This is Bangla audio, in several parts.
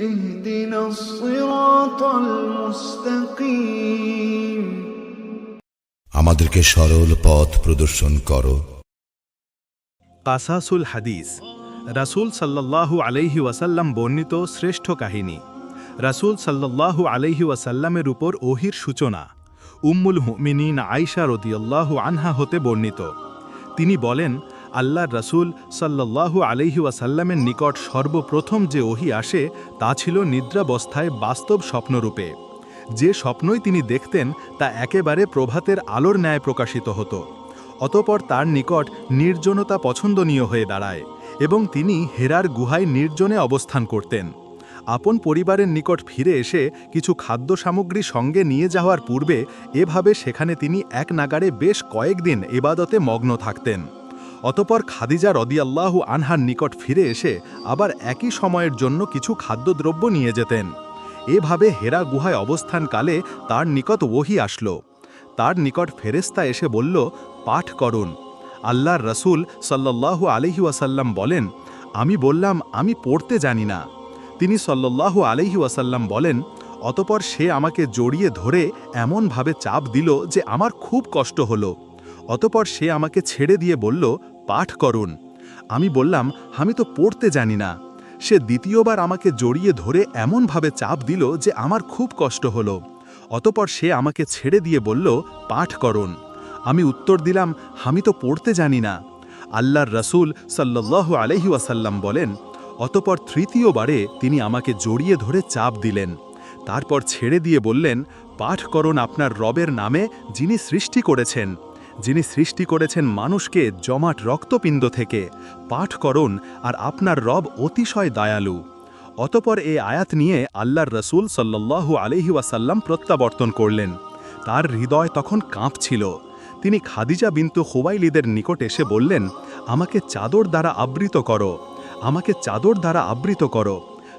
اهدنا الصراط المستقيم আমাদেরকে সরল পথ প্রদর্শন করো কাসাসুল হাদিস রাসূল সাল্লাল্লাহু আলাইহি ওয়াসাল্লাম বর্ণিত শ্রেষ্ঠ কাহিনী রাসূল সাল্লাল্লাহু আলাইহি ওয়াসাল্লামের উপর ওহির সূচনা উম্মুল হুমিনিন আয়শা রদিয়াল্লাহু আনহা হতে বর্ণিত তিনি বলেন আল্লাহর রাসূল সাল্লাল্লাহু আলাইহি ওয়াসাল্লামের নিকট সর্বপ্রথম যে ওহি আসে, তা ছিল নিদ্রাবস্থায় বাস্তব স্বপ্নরূপে। যে স্বপ্নই তিনি দেখতেন, তা একেবারে প্রভাতের আলোর ন্যায় প্রকাশিত হতো। অতপর তার নিকট নির্জনতা পছন্দনীয় হয়ে দাঁড়ায় এবং তিনি হেরার গুহায় নির্জনে অবস্থান করতেন। আপন পরিবারের নিকট ফিরে এসে কিছু খাদ্য সামগ্রী সঙ্গে নিয়ে যাওয়ার পূর্বে এভাবে সেখানে তিনি এক নাগারে বেশ কয়েকদিন এবাদতে মগ্ন থাকতেন। অতপর খাদিজা রদিয়াল্লাহু আনহার নিকট ফিরে এসে আবার একই সময়ের জন্য কিছু খাদ্যদ্রব্য নিয়ে যেতেন। এভাবে হেরা গুহায় অবস্থানকালে তার নিকট ওহি আসলো। তার নিকট ফেরেস্তা এসে বলল, পাঠ করুন। আল্লাহর রসুল সাল্লাল্লাহু আলহি ওয়াসাল্লাম বলেন, আমি বললাম, আমি পড়তে জানি না। তিনি সাল্লাল্লাহু আলহি ওয়াসাল্লাম বলেন, অতপর সে আমাকে জড়িয়ে ধরে এমনভাবে চাপ দিল যে আমার খুব কষ্ট হলো। অতপর সে আমাকে ছেড়ে দিয়ে বলল পাঠ করুন। আমি বললাম, আমি তো পড়তে জানি না। সে দ্বিতীয়বার আমাকে জড়িয়ে ধরে এমনভাবে চাপ দিল যে আমার খুব কষ্ট হলো। অতপর সে আমাকে ছেড়ে দিয়ে বলল, পাঠ করুন। আমি উত্তর দিলাম, আমি তো পড়তে জানি না। আল্লাহর রসুল সাল্লাল্লাহু আলহি ওয়াসাল্লাম বলেন, অতপর তৃতীয়বারে তিনি আমাকে জড়িয়ে ধরে চাপ দিলেন। তারপর ছেড়ে দিয়ে বললেন, পাঠ করুন আপনার রবের নামে যিনি সৃষ্টি করেছেন যিনি সৃষ্টি করেছেন মানুষকে জমাট রক্তপিণ্ড থেকে, পাঠ করুন আর আপনার রব অতিশয় দয়ালু। অতপর এই আয়াত নিয়ে আল্লাহর রসুল সাল্লাল্লাহু আলহি প্রত্যাবর্তন করলেন। তার হৃদয় তখন কাঁপছিল। তিনি খাদিজা বিন্তু হুবাইলিদের নিকট এসে বললেন, আমাকে চাদর দ্বারা আবৃত করো, আমাকে চাদর দ্বারা আবৃত করো।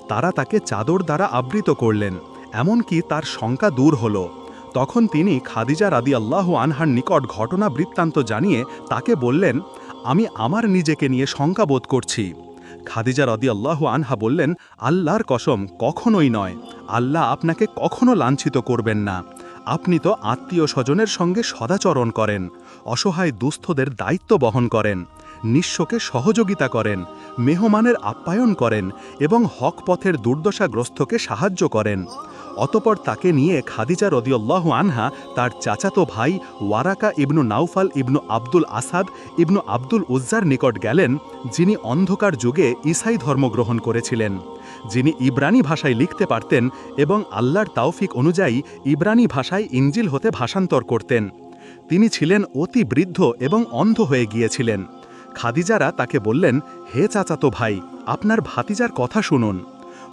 তারা তাকে চাদর দ্বারা আবৃত করলেন, এমনকি তার শঙ্কা দূর হল। তখন তিনি খাদিজা রাদি আল্লাহ আনহার নিকট ঘটনা বৃত্তান্ত জানিয়ে তাকে বললেন, আমি আমার নিজেকে নিয়ে শঙ্কা বোধ করছি। খাদিজা রদি আল্লাহ আনহা বললেন, আল্লাহর কসম, কখনোই নয়। আল্লাহ আপনাকে কখনো লাঞ্ছিত করবেন না। আপনি তো আত্মীয় স্বজনের সঙ্গে সদাচরণ করেন, অসহায় দুস্থদের দায়িত্ব বহন করেন, নিঃস্বকে সহযোগিতা করেন, মেহমানের আপ্যায়ন করেন এবং হক পথের দুর্দশাগ্রস্তকে সাহায্য করেন। অতপর তাকে নিয়ে খাদিজা রদিউল্লাহ আনহা, তার চাচাতো ভাই Waraqa ibn Nawfal ibn Abdul Asad ibn Abdul উজ্জার নিকট গেলেন, যিনি অন্ধকার যুগে ইসাই ধর্ম গ্রহণ করেছিলেন। যিনি ইব্রানি ভাষায় লিখতে পারতেন এবং আল্লাহর তাওফিক অনুযায়ী ইব্রানি ভাষায় ইঞ্জিল হতে ভাষান্তর করতেন। তিনি ছিলেন অতি বৃদ্ধ এবং অন্ধ হয়ে গিয়েছিলেন। খাদিজারা তাকে বললেন, হে চাচাতো ভাই, আপনার ভাতিজার কথা শুনুন।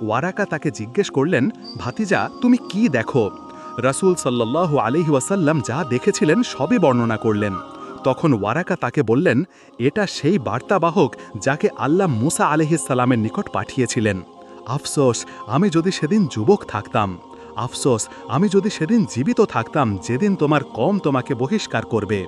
ওয়ারাকা তাকে জিজ্ঞেস করলেন, ভাতিজা, তুমি কি দেখো? রাসূল সাল্লাল্লাহু আলহি ওয়াসাল্লাম যা দেখেছিলেন সবই বর্ণনা করলেন। তখন ওয়ারাকা তাকে বললেন, এটা সেই বার্তাবাহক যাকে আল্লাহ মুসা আলহিসাল্লামের নিকট পাঠিয়েছিলেন। আফসোস, আমি যদি সেদিন যুবক থাকতাম। আফসোস, আমি যদি সেদিন জীবিত থাকতাম, যেদিন তোমার কম তোমাকে বহিষ্কার করবে।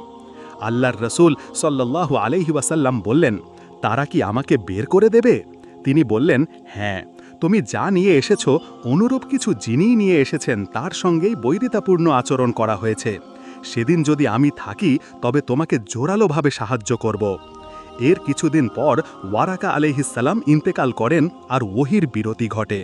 আল্লাহর রসুল সাল্লাল্লাহু আলহি ওয়াসাল্লাম বললেন, তারা কি আমাকে বের করে দেবে? তিনি বললেন হ্যাঁ। তুমি যা নিয়ে এসেছ, অনুরূপ কিছু যিনি নিয়ে এসেছেন, তার সঙ্গেই বৈরিতাপূর্ণ আচরণ করা হয়েছে। সেদিন যদি আমি থাকি, তবে তোমাকে জোরালোভাবে সাহায্য করব। এর কিছুদিন পর ওয়ারাকা আলহিসাল্লাম ইন্তেকাল করেন আর ওহির বিরতি ঘটে।